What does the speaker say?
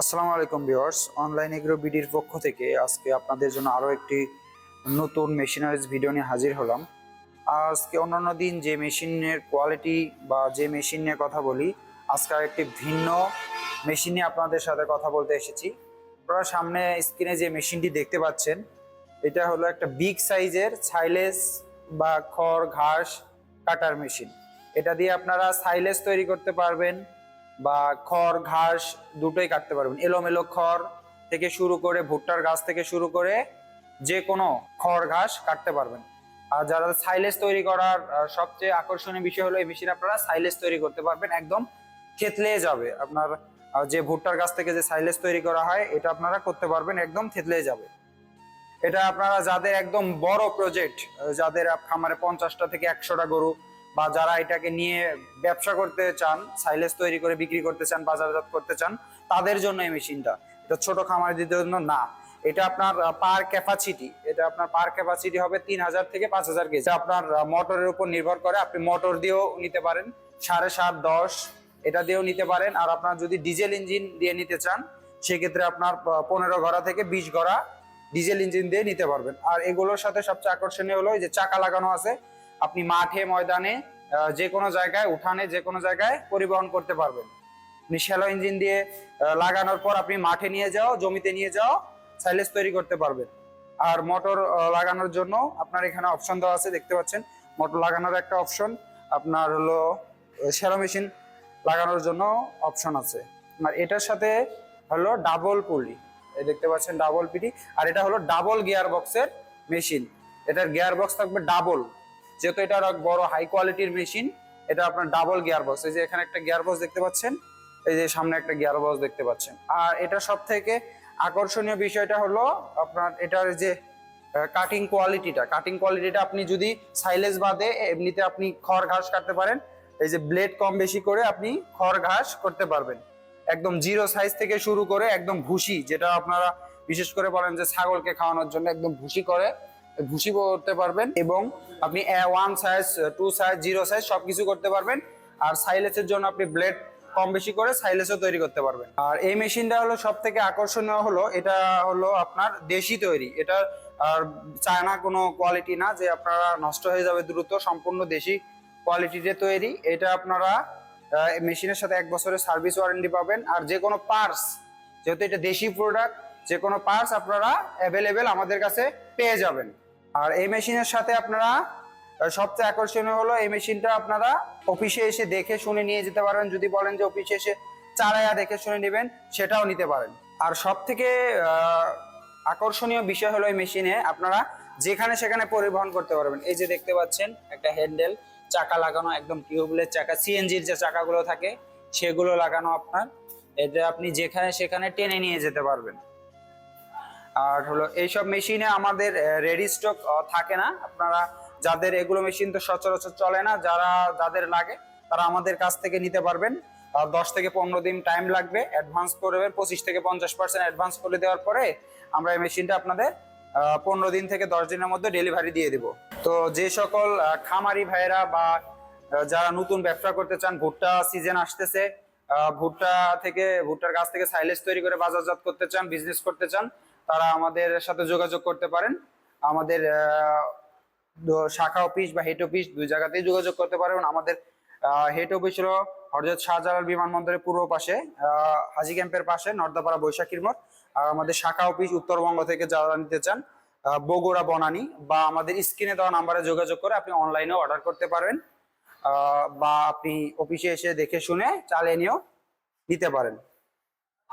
আসসালামু আলাইকুম viewers, online agro বিডির পক্ষ থেকে আজকে আপনাদের জন্য আরও একটি নতুন মেশিনারিজ ভিডিও নিয়ে হাজির হলাম। আজকে অন্যান্য দিন যে মেশিনের কোয়ালিটি বা যে মেশিন নিয়ে কথা বলি, আজকে একটি ভিন্ন মেশিন নিয়ে আপনাদের সাথে কথা বলতে এসেছি। আপনারা সামনে স্ক্রিনে যে মেশিনটি দেখতে পাচ্ছেন, এটা হলো একটা বিগ সাইজের সাইলেস বা খড় ঘাস কাটার মেশিন। এটা দিয়ে আপনারা সাইলেস তৈরি করতে পারবেন বা খড়, ঘাস দুটোই কাটতে পারবেন। এলোমেলো খড় থেকে শুরু করে ভুট্টার গাছ থেকে শুরু করে যে কোনো খড়, ঘাস কাটতে পারবেন। আর যারা সাইলেস তৈরি করার সবচেয়ে আকর্ষণীয় বিষয় হলো এই মেশিন আপনারা সাইলেস তৈরি করতে পারবেন, একদম থেতলে যাবে। আপনার যে ভুট্টার গাছ থেকে যে সাইলেস তৈরি করা হয়, এটা আপনারা করতে পারবেন, একদম থেতলে যাবে। এটা আপনারা যাদের একদম বড় প্রজেক্ট যাদের খামারে পঞ্চাশটা থেকে একশোটা গরু বা যারা এটাকে নিয়ে ব্যবসা করতে চান সাইলেজ তৈরি করে বিক্রি করতে চান, বাজারজাত করতে চান, তাদের জন্য এই মেশিনটা। এটা ছোট খামারিদের জন্য না। এটা আপনার পার ক্যাপাসিটি এটা আপনার পার ক্যাপাসিটি হবে তিন হাজার থেকে পাঁচ হাজার কেজি। আপনার মোটরের উপর নির্ভর করে আপনি মোটর দিয়েও নিতে পারেন, সাড়ে সাত, দশ, এটা দিয়েও নিতে পারেন। আর আপনার যদি ডিজেল ইঞ্জিন দিয়ে নিতে চান, সেক্ষেত্রে আপনার পনেরো ঘোড়া থেকে বিশ ঘোড়া ডিজেল ইঞ্জিন দিয়ে নিতে পারবেন। আর এগুলোর সাথে সবচেয়ে আকর্ষণীয় হলো যে চাকা লাগানো আছে। আপনি মাঠে, ময়দানে যে কোনো জায়গায় উঠানে যে কোনো জায়গায় পরিবহন করতে পারবেন। আপনি শ্যালো ইঞ্জিন দিয়ে লাগানোর পর আপনি মাঠে নিয়ে যাও, জমিতে নিয়ে যাও সাইলেজ তৈরি করতে পারবেন। আর মোটর লাগানোর জন্য আপনার এখানে অপশন দেওয়া আছে, দেখতে পাচ্ছেন? মোটর লাগানোর একটা অপশন আপনার হলো শ্যালো মেশিন লাগানোর জন্য অপশন আছে। আর এটার সাথে হলো ডাবল পুলি এই দেখতে পাচ্ছেন ডাবল পিটি আর এটা হলো ডাবল গিয়ার বক্সের মেশিন এটার গিয়ার বক্স থাকবে ডাবল যেহেতু এটা বড় হাই কোয়ালিটির মেশিন এটা আপনার ডাবল গিয়ার বক্স এই যে এখানে একটা গিয়ার বক্স দেখতে পাচ্ছেন, এই যে সামনে একটা গিয়ার বক্স দেখতে পাচ্ছেন। আর এটা সব থেকে আকর্ষণীয় বিষয়টা হলো আপনার এটার যে কাটিং কোয়ালিটিটা কাটিং কোয়ালিটিটা আপনি যদি সাইলেজ বাদে এমনিতে আপনি খড় ঘাস কাটতে পারেন, এই যে ব্লেড কম বেশি করে আপনি খড় ঘাস করতে পারবেন। একদম জিরো সাইজ থেকে শুরু করে একদম ভুসি, যেটা আপনারা বিশেষ করে বলেন যে ছাগলকে খাওয়ানোর জন্য একদম ভুসি করে ভুসি করতে পারবেন এবং আপনি one size two size, zero size সব কিছু করতে পারবেন। আর সাইলেসের জন্য আপনি ব্লেড কম বেশি করে সাইলেসও তৈরি করতে পারবেন। আর এই মেশিনটা হলো সব থেকে আকর্ষণীয় হলো, এটা হলো আপনার দেশি তৈরি। এটা আর চায়না কোনো কোয়ালিটি না, যে আপনারা নষ্ট হয়ে যাবে দ্রুত, সম্পূর্ণ দেশি কোয়ালিটিতে তৈরি। এটা আপনারা মেশিনের সাথে এক বছরের সার্ভিস ওয়ারেন্টি পাবেন। আর যে কোনো পার্স যেহেতু এটা দেশি প্রোডাক্ট যে কোনো পার্স আপনারা অ্যাভেলেবেল আমাদের কাছে পেয়ে যাবেন। আর এই মেশিনের সাথে আপনারা সবচেয়ে আকর্ষণীয় হলো এই মেশিনটা আপনারা অফিসে এসে দেখে শুনে নিয়ে যেতে পারেন যদি বলেন যে অফিসে এসে চালায়া দেখে শুনে নেবেন, সেটাও নিতে পারেন। আর সব থেকে আকর্ষণীয় বিষয় হলো এই মেশিনে আপনারা যেখানে সেখানে পরিবহন করতে পারবেন। এই যে দেখতে পাচ্ছেন, একটা হ্যান্ডেল, চাকা লাগানো, একদম টিউবলের চাকা, সিএনজির যে চাকাগুলো থাকে, সেগুলো লাগানো আপনার। এতে আপনি যেখানে সেখানে টেনে নিয়ে যেতে পারবেন। আর হলো এইসব মেশিনে আমাদের রেডি স্টক থাকে না। আপনারা যাদের এগুলো মেশিন তো সচরাচর চলে না, যারা, যাদের লাগে, তারা আমাদের কাছ থেকে নিতে পারবেন। দশ থেকে পনেরো দিন টাইম লাগবে অ্যাডভান্স করবেন, পঁচিশ থেকে পঞ্চাশ পার্সেন্ট অ্যাডভান্স করে দেওয়ার পরে আমরা এই মেশিনটা আপনাদের পনেরো দিন থেকে দশ দিনের মধ্যে ডেলিভারি দিয়ে দিব। তো যে সকল খামারি ভাইয়েরা বা যারা নতুন ব্যবসা করতে চান, ভুট্টা সিজন আসতেছে ভুট্টা থেকে, ভুট্টার গাছ থেকে সাইলেজ তৈরি করে বাজারজাত করতে চান বিজনেস করতে চান তারা আমাদের সাথে যোগাযোগ করতে পারেন। আমাদের শাখা অফিস বা হেড অফিস দুই জায়গাতেই যোগাযোগ করতে পারেন। আমাদের হেড অফিস হলো হরজত শাহজালাল বিমানবন্দরের পূর্ব পাশে হাজি ক্যাম্পের পাশে, নর্দাপাড়া বৈশাখীর মোড়। আর আমাদের শাখা অফিস উত্তরবঙ্গ থেকে যারা নিতে চান বগুড়া, বনানী বা আমাদের স্ক্রিনে দেওয়া নাম্বারে যোগাযোগ করে আপনি অনলাইনে অর্ডার করতে পারবেন বা আপনি অফিসে এসে দেখে শুনে চালিয়ে নিয়েও নিতে পারেন।